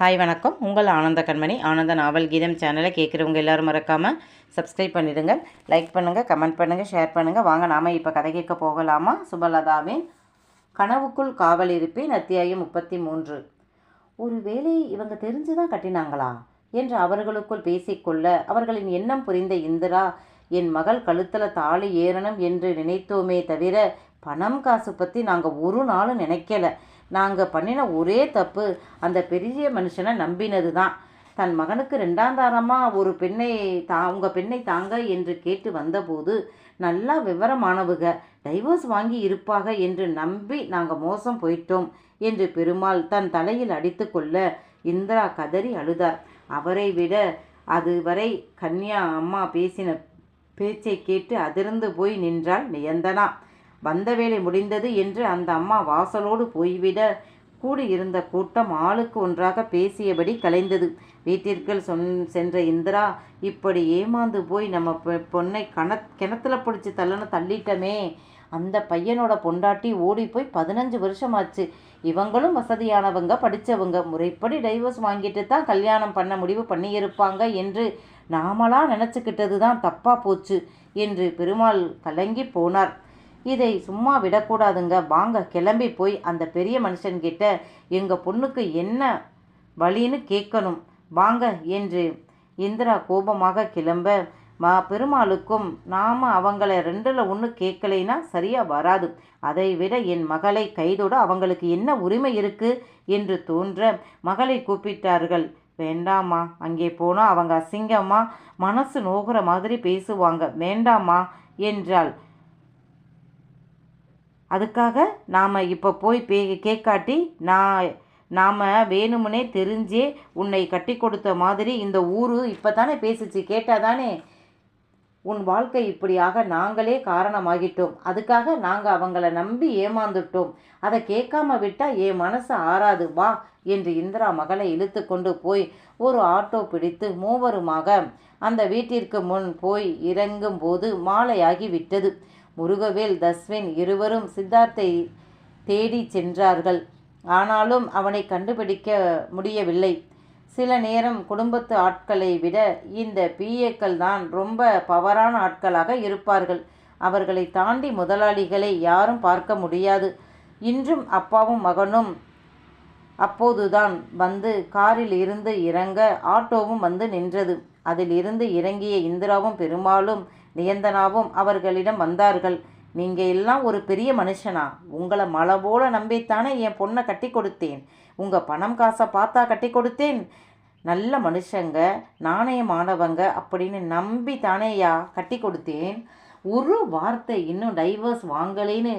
Hi வணக்கம். உங்கள் ஆனந்த கண்மணி. ஆனந்த நாவல் கீதம் சேனலை கேட்குறவங்க எல்லாரும் மறக்காமல் சப்ஸ்கிரைப் பண்ணிடுங்க. லைக் பண்ணுங்கள் கமெண்ட் பண்ணுங்கள் ஷேர் பண்ணுங்கள் வாங்க நாம் இப்போ கதை கேட்க போகலாமா? சுபலதாவின் கனவுக்குள் காவல் இருப்பேன் அத்தியாயம் முப்பத்தி மூன்று ஒரு வேலை இவங்க தெரிஞ்சு தான் கட்டினாங்களா? என்று அவர்களுக்குள் பேசிக்கொள்ள அவர்களின் எண்ணம் புரிந்த இந்திரா என் மகள் கழுத்தில் தாலி ஏறணும் என்று நினைத்தோமே தவிர பணம் காசு பற்றி நாங்கள் ஒரு நாளும் நினைக்கல. நாங்கள் பண்ணின ஒரே தப்பு அந்த பெரிய மனுஷனை நம்பினது தான் தன் மகனுக்கு ரெண்டாந்தாரமாக ஒரு பெண்ணை தா உங்கள் பெண்ணை தாங்க என்று கேட்டு வந்தபோது நல்லா விவரமானவுக டைவோர்ஸ் வாங்கி இருப்பாக என்று நம்பி நாங்கள் மோசம் போயிட்டோம் என்று பெருமாள் தன் தலையில் அடித்து கொள்ள இந்திரா கதறி அழுதார். அவரை விட அதுவரை கன்யா அம்மா பேசின பேச்சை கேட்டு அதிர்ந்து போய் நின்றாள் நியந்தனா. வந்த வேலை முடிந்தது என்று அந்த அம்மா வாசலோடு போய்விட கூடியிருந்த கூட்டம் ஆளுக்கு ஒன்றாக பேசியபடி கலைந்தது. வீட்டிற்குள் சொன் சென்ற இந்திரா இப்படி ஏமாந்து போய் நம்ம பொண்ணை கண கிணத்துல பிடிச்சி தள்ளன தள்ளிட்டமே. அந்த பையனோட பொண்டாட்டி ஓடி போய் பதினஞ்சு வருஷமாச்சு. இவங்களும் வசதியானவங்க படித்தவங்க முறைப்படி டைவர்ஸ் வாங்கிட்டு தான் கல்யாணம் பண்ண முடிவு பண்ணியிருப்பாங்க என்று நாமளாக நினச்சிக்கிட்டது தான் தப்பாக போச்சு என்று பெருமாள் கலங்கி போனார். இதை சும்மா விடக்கூடாதுங்க. வாங்க கிளம்பி போய் அந்த பெரிய மனுஷன்கிட்ட எங்கள் பொண்ணுக்கு என்ன வழின்னு கேட்கணும். வாங்க என்று இந்திரா கோபமாக கிளம்ப மா பெருமாளுக்கும் நாம் அவங்கள ரெண்டில் ஒன்று கேட்கலைன்னா சரியாக வராது. அதை விட என் மகளை கைதோட அவங்களுக்கு என்ன உரிமை இருக்கு? என்று தோன்ற மகளை கூப்பிட்டார்கள். வேண்டாமா அங்கே போனால் அவங்க அசிங்கமாக மனசு நோகிற மாதிரி பேசுவாங்க. வேண்டாமா என்றாள். அதுக்காக நாம் இப்போ போய் பே கேட்காட்டி நான் நாம் வேணுமுனே தெரிஞ்சே உன்னை கட்டி கொடுத்த மாதிரி இந்த ஊரு இப்போ தானே பேசிச்சு கேட்டால் தானே உன் வாழ்க்கை இப்படியாக நாங்களே காரணமாகிட்டோம். அதுக்காக நாங்கள் அவங்கள நம்பி ஏமாந்துட்டோம். அதை கேட்காம விட்டால் என் மனசு ஆறாது வா என்று இந்திரா மகளை இழுத்து கொண்டு போய் ஒரு ஆட்டோ பிடித்து மூவருமாக அந்த வீட்டிற்கு முன் போய் இறங்கும் போது மாலையாகி விட்டது. முருகவேல் தஸ்வின் இருவரும் சித்தார்த்தை தேடி சென்றார்கள். ஆனாலும் அவனை கண்டுபிடிக்க முடியவில்லை. சில நேரம் குடும்பத்து ஆட்களை விட இந்த பிஏக்கள் தான் ரொம்ப பவரான ஆட்களாக இருப்பார்கள். அவர்களை தாண்டி முதலாளிகளை யாரும் பார்க்க முடியாது. இன்றும் அப்பாவும் மகனும் அப்போதுதான் வந்து காரில் இருந்து இறங்க ஆட்டோவும் வந்து நின்றது. அதில் இருந்து இறங்கிய இந்திராவும் பெருமாளும் நியந்தனாவும் அவர்களிடம் வந்தார்கள். நீங்கள் எல்லாம் ஒரு பெரிய மனுஷனா. உங்களை மலை போல நம்பித்தானே என் பொண்ணை கட்டி கொடுத்தேன். உங்கள் பணம் காசை பார்த்தா கட்டி கொடுத்தேன். நல்ல மனுஷங்க நாணயமானவங்க அப்படின்னு நம்பி தானேயா கட்டி கொடுத்தேன். ஒரு வார்த்தை இன்னும் டைவர்ஸ் வாங்கலேன்னு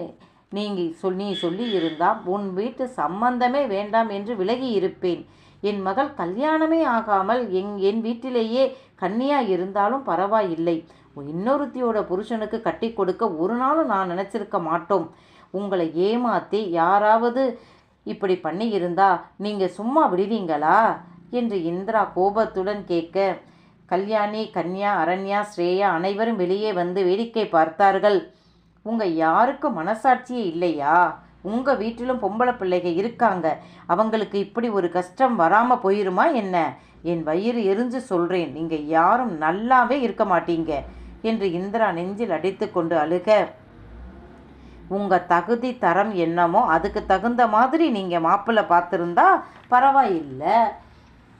நீங்கள் சொல் நீ சொல்லி இருந்தால் உன் வீட்டு சம்பந்தமே வேண்டாம் என்று விலகி இருப்பேன். என் மகள் கல்யாணமே ஆகாமல் என் என் வீட்டிலேயே கன்னியாக இருந்தாலும் பரவாயில்லை. இன்னொருத்தியோட புருஷனுக்கு கட்டி கொடுக்க ஒரு நாளும் நான் நினச்சிருக்க மாட்டோம். உங்களை ஏமாத்தி யாராவது இப்படி பண்ணி இருந்தா நீங்கள் சும்மா விடுவீங்களா? என்று இந்திரா கோபத்துடன் கேட்க கல்யாணி கன்யா அரண்யா ஸ்ரேயா அனைவரும் வெளியே வந்து வேடிக்கை பார்த்தார்கள். உங்கள் யாருக்கும் மனசாட்சியே இல்லையா? உங்கள் வீட்டிலும் பொம்பளை பிள்ளைங்க இருக்காங்க. அவங்களுக்கு இப்படி ஒரு கஷ்டம் வராமல் போயிருமா என்ன? என் வயிறு எரிஞ்சு சொல்கிறேன் நீங்கள் யாரும் நல்லாவே இருக்க மாட்டீங்க. என்று இந்திரா நெஞ்சில் அடித்து கொண்டு அழுக. உங்க தகுதி தரம் என்னமோ அதுக்கு தகுந்த மாதிரி நீங்க மாப்பிள்ளை பார்த்துருந்தா பரவாயில்லை.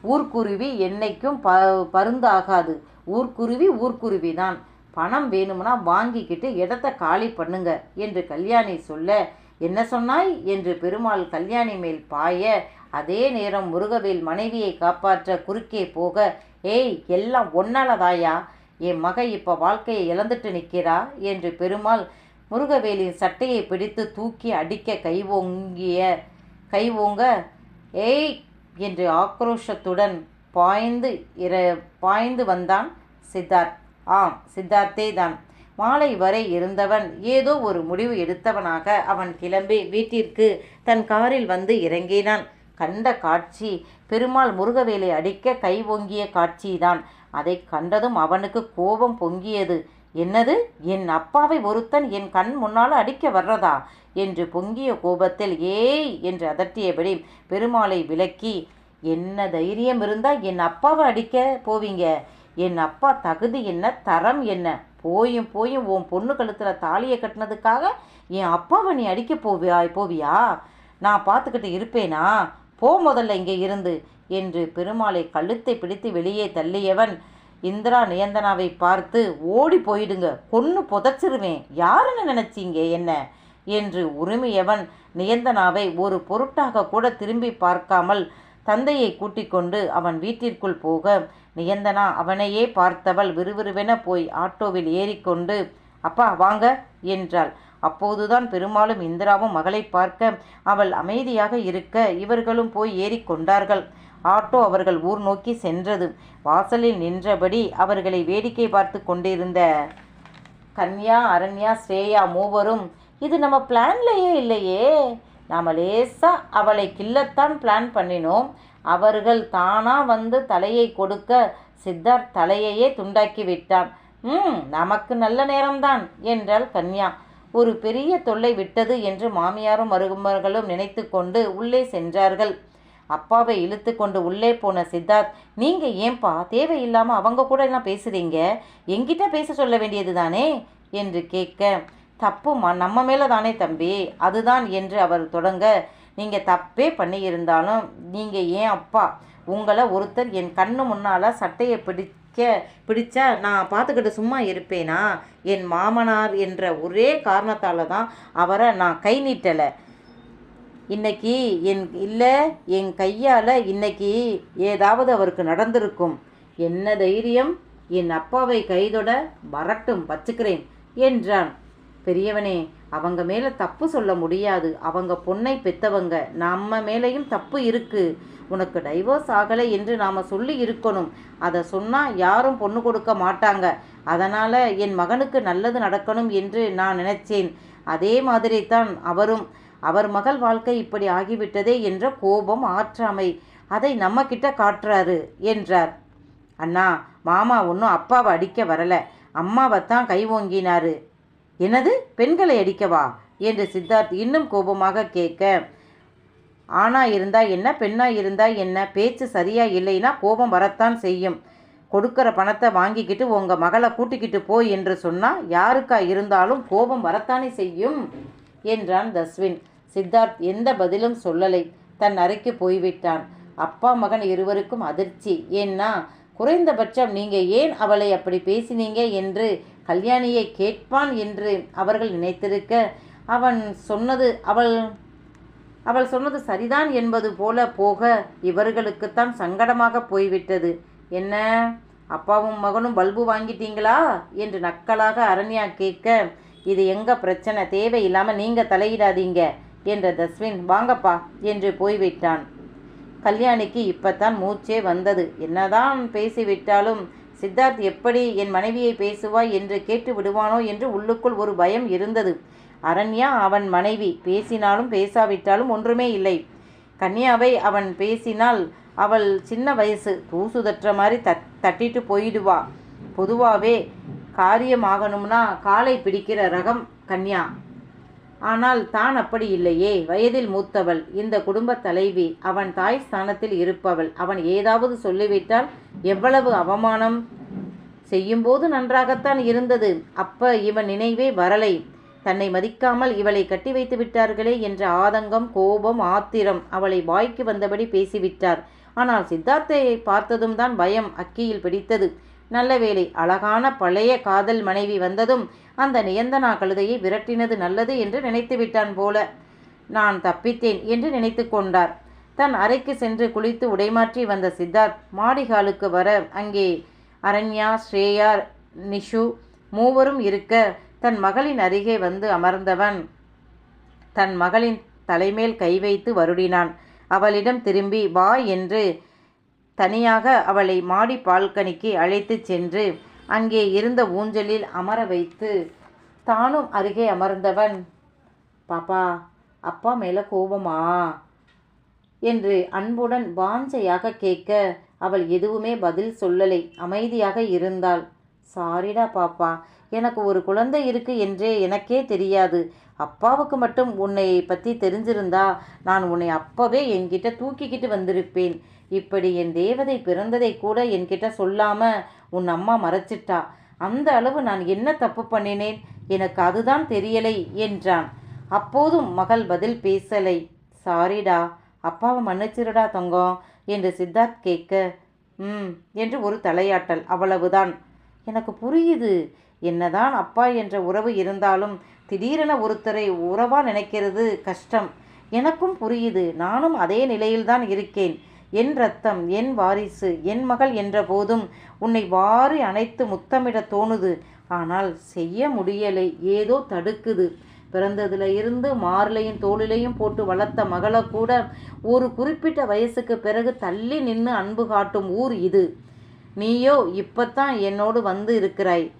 ஊர்க்குருவி என்னைக்கும் ப பருந்தாகாது. ஊர்க்குருவி ஊர்க்குருவி தான் பணம் வேணும்னா வாங்கிக்கிட்டு இடத்த காலி பண்ணுங்க என்று கல்யாணி சொல்ல. என்ன சொன்னாய்? என்று பெருமாள் கல்யாணி மேல் பாய. அதே நேரம் முருகவேல் மனைவியை காப்பாற்ற குறுக்கே போக. ஏய் எல்லாம் ஒன்னாலதாயா என் மக இப்போ வாழ்க்கையை இழந்துட்டு நிற்கிறா? என்று பெருமாள் முருகவேலின் சட்டையை பிடித்து தூக்கி அடிக்க கை ஓங்கிய கை ஓங்க ஏய்! என்று ஆக்ரோஷத்துடன் பாய்ந்து இர பாய்ந்து வந்தான் சித்தார்த். ஆம் சித்தார்த்தே தான். மாலை வரை இருந்தவன் ஏதோ ஒரு முடிவு எடுத்தவனாக அவன் கிளம்பி வீட்டிற்கு தன் காரில் வந்து இறங்கினான். கண்ட காட்சி பெருமாள் முருகவேலை அடிக்க கை ஓங்கிய காட்சிதான். அதை கண்டதும் அவனுக்கு கோபம் பொங்கியது. என்னது? என் அப்பாவை ஒருத்தன் என் கண் முன்னால் அடிக்க வர்றதா? என்று பொங்கிய கோபத்தில் ஏய் என்று அதட்டியபடி பெருமாளை விலக்கி என்ன தைரியம் இருந்தால் என் அப்பாவை அடிக்க போவீங்க? என் அப்பா தகுதி என்ன தரம் என்ன? போயும் போயும் உன் பொண்ணு கழுத்தில் தாலியை கட்டினதுக்காக என் அப்பாவை நீ அடிக்க போவியா போவியா? நான் பார்த்துக்கிட்டு இருப்பேனா? போ முதல்ல இங்கே இருந்து. என்று பெருமாளை கழுத்தை பிடித்து வெளியே தள்ளியவன் இந்திரா நியந்தனாவை பார்த்து ஓடி போயிடுங்க கொன்னு புதைச்சிருவேன் யாருன்னு நினைச்சீங்க என்ன? என்று உரிமையவன் நியந்தனாவை ஒரு பொருட்டாக கூட திரும்பி பார்க்காமல் தந்தையை கூட்டிக் கொண்டு அவன் வீட்டிற்குள் போக நியந்தனா அவனையே பார்த்தவள் விறுவிறுவென போய் ஆட்டோவில் ஏறிக்கொண்டு அப்பா வாங்க என்றாள். அப்போதுதான் பெருமாளும் இந்திராவும் மகளை பார்க்க அவள் அமைதியாக இருக்க இவர்களும் போய் ஏறிக்கொண்டார்கள் ஆட்டோ அவர்கள் ஊர் நோக்கி சென்றது. வாசலில் நின்றபடி அவர்களை வேடிக்கை பார்த்து கொண்டிருந்த கன்யா அரண்யா ஸ்ரேயா மூவரும் இது நம்ம பிளான்லையே இல்லையே. நாம் லேசாக அவளை கில்லத்தான் பிளான் பண்ணினோம். அவர்கள் தானாக வந்து தலையை கொடுக்க சித்தார்த் தலையையே துண்டாக்கி விட்டான். ம் நமக்கு நல்ல நேரம்தான் என்றாள் கன்யா. ஒரு பெரிய தொல்லை விட்டது என்று மாமியாரும் மருமர்களும் நினைத்து கொண்டு உள்ளே சென்றார்கள். அப்பாவை இழுத்து கொண்டு உள்ளே போன சித்தார்த் நீங்கள் ஏன்பா தேவையில்லாமல் அவங்க கூட எல்லாம் பேசுறீங்க? எங்கிட்ட பேச சொல்ல வேண்டியது தானே? என்று கேட்க தப்புமா நம்ம மேலே தானே தம்பி. அதுதான் என்று அவர் தொடங்க நீங்கள் தப்பே பண்ணியிருந்தாலும் நீங்கள் ஏன் அப்பா? உங்களை ஒருத்தர் என் கண்ணு முன்னால் சட்டையை பிடிக்க பிடிச்சா நான் பார்த்துக்கிட்டு சும்மா இருப்பேனா? என் மாமனார் என்ற ஒரே காரணத்தால் தான் அவரை நான் கை நீட்டலை. இன்னைக்கு என் இல்லை என் கையால் இன்னைக்கு ஏதாவது அவருக்கு நடந்திருக்கும். என்ன தைரியம்? என் அப்பாவை கைதொட வரட்டும் வச்சுக்கிறேன் என்றான். பெரியவனே அவங்க மேலே தப்பு சொல்ல முடியாது. அவங்க பொண்ணை பெத்தவங்க. நம்ம மேலேயும் தப்பு இருக்கு. உனக்கு டைவோர்ஸ் ஆகலை என்று நாம் சொல்லி இருக்கணும். அதை சொன்னால் யாரும் பொண்ணு கொடுக்க மாட்டாங்க. அதனால் என் மகனுக்கு நல்லது நடக்கணும் என்று நான் நினைச்சேன். அதே மாதிரி தான் அவரும் அவர் மகள் வாழ்க்கை இப்படி ஆகிவிட்டதே என்ற கோபம் ஆற்றாமை. அதை நம்ம கிட்ட காட்டுறாரு என்றார். அண்ணா மாமா ஒன்றும் அப்பாவை அடிக்க வரல. அம்மாவை தான் கை ஓங்கினாரு. என்னது? பெண்களை அடிக்கவா? என்று சித்தார்த் இன்னும் கோபமாக கேட்க ஆணா இருந்தா என்ன பெண்ணா இருந்தா என்ன? பேச்சு சரியா இல்லைன்னா கோபம் வரத்தான் செய்யும். கொடுக்கிற பணத்தை வாங்கிக்கிட்டு உங்க மகளை கூட்டிக்கிட்டு போய் என்று சொன்னா யாருக்கா இருந்தாலும் கோபம் வரத்தானே செய்யும் என்றான் தஸ்வின். சித்தார்த் எந்த பதிலும் சொல்லலை. தன் அறைக்கு போய்விட்டான். அப்பா மகன் இருவருக்கும் அதிர்ச்சி. ஏன்னா குறைந்தபட்சம் நீங்கள் ஏன் அவளை அப்படி பேசினீங்க என்று கல்யாணியை கேட்பான் என்று அவர்கள் நினைத்திருக்க அவன் சொன்னது அவள் அவள் சொன்னது சரிதான் என்பது போல போக இவர்களுக்குத்தான் சங்கடமாக போய்விட்டது. என்ன? அப்பாவும் மகனும் பல்பு வாங்கிட்டீங்களா? என்று நக்கலாக அரண்யா கேட்க இது எங்க பிரச்சனை? தேவையில்லாமல் நீங்கள் தலையிடாதீங்க. என்ற தஸ்வின் வாங்கப்பா என்று போய்விட்டான். கல்யாணிக்கு இப்பத்தான் மூச்சே வந்தது. என்னதான் பேசிவிட்டாலும் சித்தார்த் எப்படி என் மனைவியை பேசுவாய் என்று கேட்டு விடுவானோ என்று உள்ளுக்குள் ஒரு பயம் இருந்தது. அரண்யா அவன் மனைவி பேசினாலும் பேசாவிட்டாலும் ஒன்றுமே இல்லை. கன்யாவை அவன் பேசினால் அவள் சின்ன வயசு தூசுதற்ற மாதிரி தட் தட்டிட்டு போயிடுவா. பொதுவாகவே காரியமாகணும்னா காலை பிடிக்கிற ரகம் கன்யா. ஆனால் தான் அப்படி இல்லையே. வயதில் மூத்தவள். இந்த குடும்ப தலைவி அவன் தாய் ஸ்தானத்தில் இருப்பவள். அவன் ஏதாவது சொல்லிவிட்டால் எவ்வளவு அவமானம் செய்யும்போது நன்றாகத்தான் இருந்தது. அப்ப இவன் நினைவே வரலை. தன்னை மதிக்காமல் இவளை கட்டி வைத்து விட்டார்களே என்ற ஆதங்கம் கோபம் ஆத்திரம் அவளை வாய்க்கு வந்தபடி பேசிவிட்டார். ஆனால் சித்தார்த்தையை பார்த்ததும் தான் பயம் அக்கியில் பிடித்தது. நல்ல வேளை அழகான பழைய காதல் மனைவி வந்ததும் அந்த நியந்தனா கழுதையை விரட்டினது நல்லது என்று நினைத்து விட்டான் போல. நான் தப்பித்தேன் என்று நினைத்து கொண்டார். தன் அறைக்கு சென்று குளித்து உடைமாற்றி வந்த சித்தார்த் மாடிகாலுக்கு வர அங்கே அரண்யா ஸ்ரேயா நிஷு மூவரும் இருக்க தன் மகளின் அருகே வந்து அமர்ந்தவன். தன் மகளின் தலைமேல் கை வைத்து வருடினான். அவளிடம் திரும்பி வா என்று தனியாக அவளை மாடி பால்கனிக்கு அழைத்துச் சென்று அங்கே இருந்த ஊஞ்சலில் அமர வைத்து தானும் அருகே அமர்ந்தவன். பாப்பா அப்பா மேலே கோபமா என்று அன்புடன் வாஞ்சையாக கேட்க அவள் எதுவுமே பதில் சொல்லலை. அமைதியாக இருந்தாள். சாரிடா பாப்பா எனக்கு ஒரு குழந்தை இருக்கு என்றே எனக்கே தெரியாது. அப்பாவுக்கு மட்டும் உன்னை பற்றி தெரிஞ்சிருந்தா நான் உன்னை அப்பவே என்கிட்ட தூக்கிக்கிட்டு வந்திருப்பேன். இப்படி என் தேவதை பிறந்ததை கூட என்கிட்ட சொல்லாமல் உன் அம்மா மறைச்சிட்டா. அந்த அளவு நான் என்ன தப்பு பண்ணினேன்? எனக்கு அதுதான் தெரியலை என்றான். அப்போதும் மகள் பதில் பேசலை. சாரிடா அப்பாவை மன்னிச்சிருடா தங்கம் என்று சித்தார்த் கேட்க ம் என்று ஒரு தலையாட்டல். அவ்வளவுதான். எனக்கு புரியுது. என்னதான் அப்பா என்ற உறவு இருந்தாலும் திடீரென ஒருத்தரை உறவா நினைக்கிறது கஷ்டம். எனக்கும் புரியுது. நானும் அதே நிலையில்தான் இருக்கேன். என் ரத்தம் என் வாரிசு என் மகள் என்ற போதும் உன்னை வாரி அணைத்து முத்தமிட தோணுது. ஆனால் செய்ய முடியலை ஏதோ தடுக்குது. பிறந்ததுல இருந்து மார்லையும் தோளிலையும் போட்டு வளர்த்த மகளை கூட ஒரு குறிப்பிட்ட வயசுக்கு பிறகு தள்ளி நின்று அன்பு காட்டும் ஊர் இது. நீயோ இப்பத்தான் என்னோடு வந்து இருக்கிறாய்.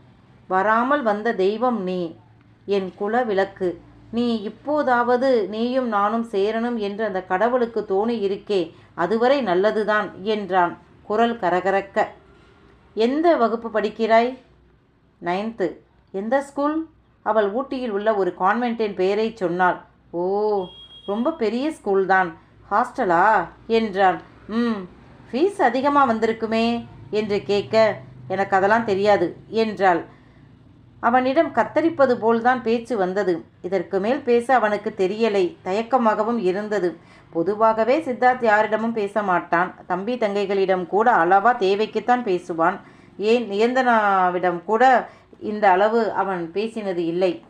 வராமல் வந்த தெய்வம் நீ. என் குல விளக்கு. நீ இப்போதாவது நீயும் நானும் சேரணும் என்று அந்த கடவுளுக்கு தோணி இருக்கே. அதுவரை நல்லதுதான் என்றான் குரல் கரகரக்க. எந்த வகுப்பு படிக்கிறாய்? நைன்த்து எந்த ஸ்கூல் அவள் ஊட்டியில் உள்ள ஒரு கான்வென்ட்டின் பெயரை சொன்னாள். ஓ ரொம்ப பெரிய ஸ்கூல் தான். ஹாஸ்டலா என்றான். ம் ஃபீஸ் அதிகமாக வந்திருக்குமே? என்று கேட்க எனக்கு அதெல்லாம் தெரியாது என்றாள். அவனிடம் கத்தரிப்பது போல்தான் பேச்சு வந்தது. இதற்கு மேல் பேச அவனுக்கு தெரியலை. தயக்கமாகவும் இருந்தது. பொதுவாகவே சித்தார்த் யாரிடமும் பேச மாட்டான். தம்பி தங்கைகளிடம் கூட அளவா தேவைக்குத்தான் பேசுவான். ஏன் நியந்தனாவிடம் கூட இந்த அளவு அவன் பேசினது இல்லை.